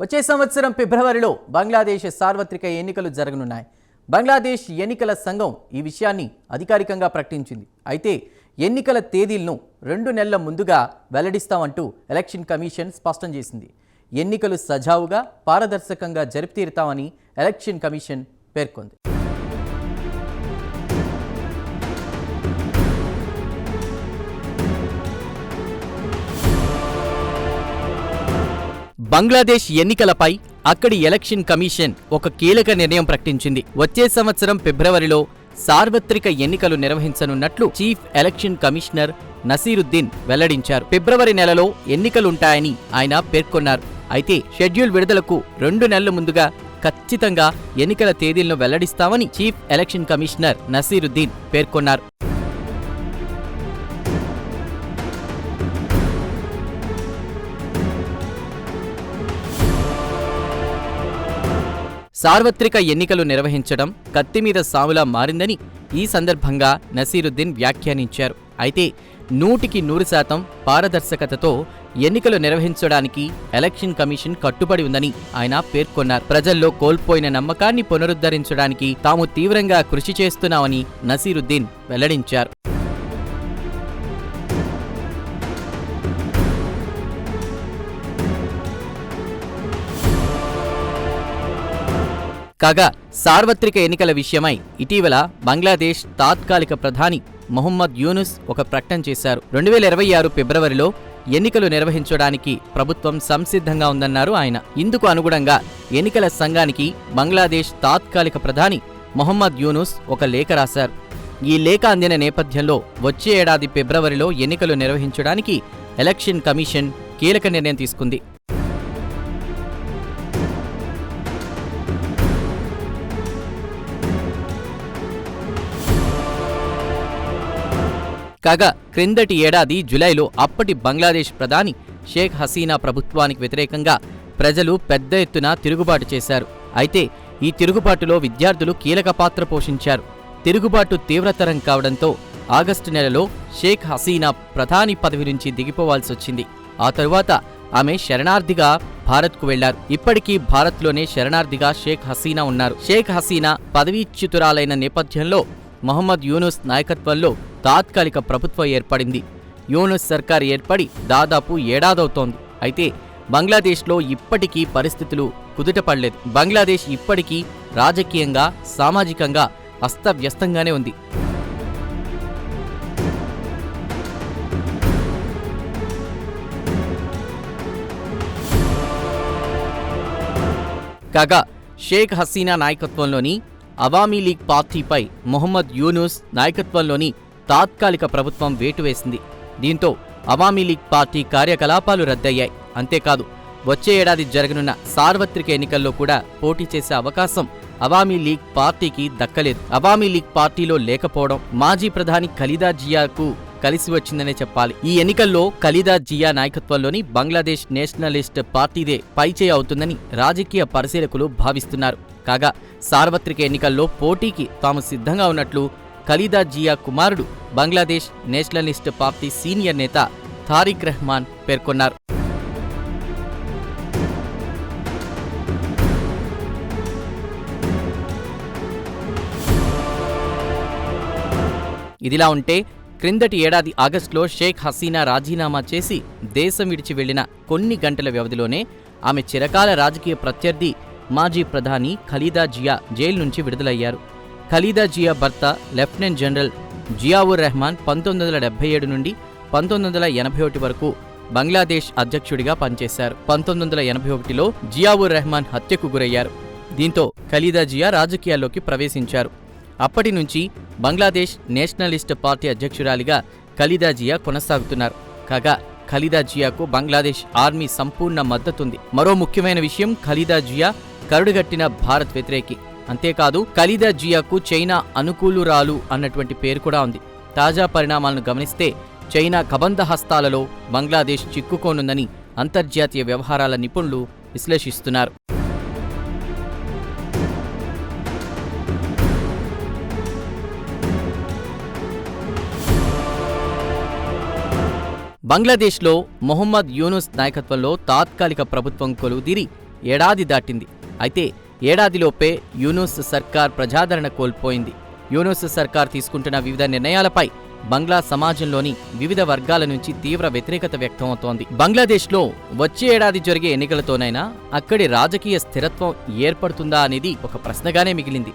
వచ్చే సంవత్సరం ఫిబ్రవరిలో బంగ్లాదేశ్ సార్వత్రిక ఎన్నికలు జరగనున్నాయి. బంగ్లాదేశ్ ఎన్నికల సంఘం ఈ విషయాన్ని అధికారికంగా ప్రకటించింది. అయితే ఎన్నికల తేదీలను రెండు నెలల ముందుగా వెల్లడిస్తామంటూ ఎలక్షన్ కమిషన్ స్పష్టం చేసింది. ఎన్నికలు సజావుగా పారదర్శకంగా జరిపితీరుతామని ఎలక్షన్ కమిషన్ పేర్కొంది. బంగ్లాదేశ్ ఎన్నికలపై అక్కడి ఎలక్షన్ కమిషన్ ఒక కీలక నిర్ణయం ప్రకటించింది. వచ్చే సంవత్సరం ఫిబ్రవరిలో సార్వత్రిక ఎన్నికలు నిర్వహించనున్నట్లు చీఫ్ ఎలక్షన్ కమిషనర్ నసీరుద్దీన్ వెల్లడించారు. ఫిబ్రవరి నెలలో ఎన్నికలుంటాయని ఆయన పేర్కొన్నారు. అయితే షెడ్యూల్ విడుదలకు రెండు నెలల ముందుగా ఖచ్చితంగా ఎన్నికల తేదీలను వెల్లడిస్తామని చీఫ్ ఎలక్షన్ కమిషనర్ నసీరుద్దీన్ పేర్కొన్నారు. సార్వత్రిక ఎన్నికలు నిర్వహించడం కత్తిమీద సాములా మారిందని ఈ సందర్భంగా నసీరుద్దీన్ వ్యాఖ్యానించారు. అయితే నూటికి నూరు శాతం పారదర్శకతతో ఎన్నికలు నిర్వహించడానికి ఎలక్షన్ కమిషన్ కట్టుబడి ఉందని ఆయన పేర్కొన్నారు. ప్రజల్లో కోల్పోయిన నమ్మకాన్ని పునరుద్ధరించడానికి తాము తీవ్రంగా కృషి చేస్తున్నామని నసీరుద్దీన్ వెల్లడించారు. కాగా సార్వత్రిక ఎన్నికల విషయమై ఇటీవల బంగ్లాదేశ్ తాత్కాలిక ప్రధాని మొహమ్మద్ యూనుస్ ఒక ప్రకటన చేశారు. రెండు వేల ఇరవై ఆరు ఫిబ్రవరిలో ఎన్నికలు నిర్వహించడానికి ప్రభుత్వం సంసిద్ధంగా ఉందన్నారు ఆయన. ఇందుకు అనుగుణంగా ఎన్నికల సంఘానికి బంగ్లాదేశ్ తాత్కాలిక ప్రధాని మొహమ్మద్ యూనుస్ ఒక లేఖ రాశారు. ఈ లేఖ అందిన నేపథ్యంలో వచ్చే ఏడాది ఫిబ్రవరిలో ఎన్నికలు నిర్వహించడానికి ఎలక్షన్ కమిషన్ కీలక నిర్ణయం తీసుకుంది. కాగా క్రిందటి ఏడాది జులైలో అప్పటి బంగ్లాదేశ్ ప్రధాని షేక్ హసీనా ప్రభుత్వానికి వ్యతిరేకంగా ప్రజలు పెద్ద ఎత్తున తిరుగుబాటు చేశారు. అయితే ఈ తిరుగుబాటులో విద్యార్థులు కీలక పాత్ర పోషించారు. తిరుగుబాటు తీవ్రతరం కావడంతో ఆగస్టు నెలలో షేక్ హసీనా ప్రధాని పదవి నుంచి దిగిపోవాల్సి వచ్చింది. ఆ తరువాత ఆమె శరణార్థిగా భారత్కు వెళ్ళారు. ఇప్పటికీ భారత్లోనే శరణార్థిగా షేక్ హసీనా ఉన్నారు. షేక్ హసీనా పదవీచ్యుతురాలైన నేపథ్యంలో మొహమ్మద్ యూనుస్ నాయకత్వంలో తాత్కాలిక ప్రభుత్వం ఏర్పడింది. యూనుస్ సర్కార్ ఏర్పడి దాదాపు ఏడాదవుతోంది. అయితే బంగ్లాదేశ్లో ఇప్పటికీ పరిస్థితులు కుదుటపడలేదు. బంగ్లాదేశ్ ఇప్పటికీ రాజకీయంగా సామాజికంగా అస్తవ్యస్తంగానే ఉంది. కాగా షేక్ హసీనా నాయకత్వంలోని అవామీ లీగ్ పార్టీపై మొహమ్మద్ యూనుస్ నాయకత్వంలోని తాత్కాలిక ప్రభుత్వం వేటు వేసింది దీంతో అవామీ లీగ్ పార్టీ కార్యకలాపాలు రద్దయ్యాయి. అంతేకాదు వచ్చే ఏడాది జరగనున్న సార్వత్రిక ఎన్నికల్లో కూడా పోటీ చేసే అవకాశం అవామీ లీగ్ పార్టీకి దక్కలేదు. అవామీ లీగ్ పార్టీలో లేకపోవడం మాజీ ప్రధాని ఖలీదా జియాకు కలిసి వచ్చిందనే చెప్పాలి. ఈ ఎన్నికల్లో ఖలీదా జియా నాయకత్వంలోని బంగ్లాదేశ్ నేషనలిస్ట్ పార్టీదే పైచేయి అవుతుందని రాజకీయ పరిశీలకులు భావిస్తున్నారు. కాగా సార్వత్రిక ఎన్నికల్లో పోటీకి తాము సిద్ధంగా ఉన్నట్లు ఖలీదా జియా కుమారుడు బంగ్లాదేశ్ నేషనలిస్ట్ పార్టీ సీనియర్ నేత తారిక్ రెహమాన్ పేర్కొన్నారు. ఇదిలా ఉంటే క్రిందటి ఏడాది ఆగస్టులో షేక్ హసీనా రాజీనామా చేసి దేశం విడిచి వెళ్ళిన కొన్ని గంటల వ్యవధిలోనే ఆమె చిరకాల రాజకీయ ప్రత్యర్థి మాజీ ప్రధాని ఖలీదా జియా జైలు నుంచి విడుదలయ్యారు. ఖలీదా జియా భర్త లెఫ్టినెంట్ జనరల్ జియావుర్ రెహమాన్ పంతొమ్మిది వందల డెబ్బై ఏడు నుండి పంతొమ్మిది వందల ఎనభై ఒకటి వరకు బంగ్లాదేశ్ అధ్యక్షుడిగా పనిచేశారు. పంతొమ్మిది వందల ఎనభై ఒకటిలో జియావుర్ రెహమాన్ హత్యకు గురయ్యారు. దీంతో ఖలీదా జియా రాజకీయాల్లోకి ప్రవేశించారు. అప్పటి నుంచి బంగ్లాదేశ్ నేషనలిస్ట్ పార్టీ అధ్యక్షురాలిగా ఖలీదా జియా కొనసాగుతున్నారు. కాగా ఖలీదా జియాకు బంగ్లాదేశ్ ఆర్మీ సంపూర్ణ మద్దతుంది. మరో ముఖ్యమైన విషయం ఖలీదా జియా కరుడుగట్టిన భారత్ వ్యతిరేకి. అంతేకాదు ఖలీదా జియాకు చైనా అనుకూలురాలు అన్నటువంటి పేరు కూడా ఉంది. తాజా పరిణామాలను గమనిస్తే చైనా కబంధ హస్తాలలో బంగ్లాదేశ్ చిక్కుకోనుందని అంతర్జాతీయ వ్యవహారాల నిపుణులు విశ్లేషిస్తున్నారు. బంగ్లాదేశ్లో మొహమ్మద్ యూనుస్ నాయకత్వంలో తాత్కాలిక ప్రభుత్వం కొలువుదీరి ఏడాది దాటింది. అయితే ఏడాదిలోపే యూనుస్ సర్కార్ ప్రజాదరణ కోల్పోయింది. యూనుస్ సర్కార్ తీసుకుంటున్న వివిధ నిర్ణయాలపై బంగ్లా సమాజంలోని వివిధ వర్గాల నుంచి తీవ్ర వ్యతిరేకత వ్యక్తమవుతోంది. బంగ్లాదేశ్లో వచ్చే ఏడాది జరిగే ఎన్నికలతోనైనా అక్కడి రాజకీయ స్థిరత్వం ఏర్పడుతుందా అనేది ఒక ప్రశ్నగానే మిగిలింది.